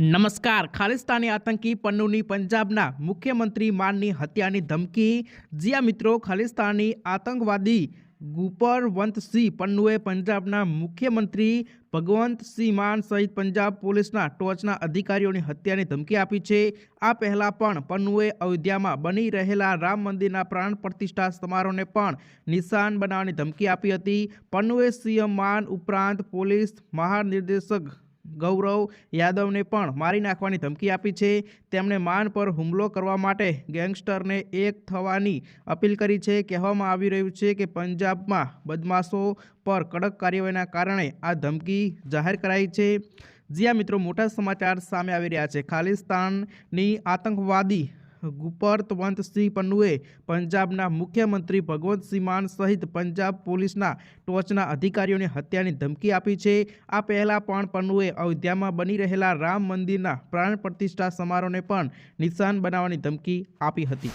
નમસ્કાર. ખાલિસ્તાની આતંકી પન્નુની પંજાબના મુખ્યમંત્રી માનની હત્યાની ધમકી. જ્યાં મિત્રો, ખાલિસ્તાની આતંકવાદી ગુપરવંતસિંહ પન્નુએ પંજાબના મુખ્યમંત્રી ભગવંતસિંહ માન સહિત પંજાબ પોલીસના ટોચના અધિકારીઓની હત્યાની ધમકી આપી છે. આ પહેલાં પણ પન્નુએ અયોધ્યામાં બની રહેલા રામ મંદિરના પ્રાણ પ્રતિષ્ઠા સમારોહને પણ નિશાન બનાવવાની ધમકી આપી હતી. પન્નુએ સીએમ માન ઉપરાંત પોલીસ મહાનિર્દેશક ગૌરવ યાદવને પણ મારી નાખવાની ધમકી આપી છે. તેમણે માન પર હુમલો કરવા માટે ગેંગસ્ટરને એક થવાની અપીલ કરી છે. કહેવામાં આવી રહ્યું છે કે પંજાબમાં બદમાશો પર કડક કાર્યવાહીના કારણે આ ધમકી જાહેર કરાઈ છે. જ્યાં મિત્રો, મોટા સમાચાર સામે આવી રહ્યા છે. ખાલિસ્તાનની આતંકવાદી ગુપરતવંતસિંહ પન્નુએ પંજાબના મુખ્યમંત્રી ભગવંતસિંહ માન સહિત પંજાબ પોલીસના ટોચના અધિકારીઓને હત્યાની ધમકી આપી છે. આ પહેલાં પણ પન્નુએ અયોધ્યામાં બની રહેલા રામ મંદિરના પ્રાણ પ્રતિષ્ઠા સમારોહને પણ નિશાન બનાવવાની ધમકી આપી હતી.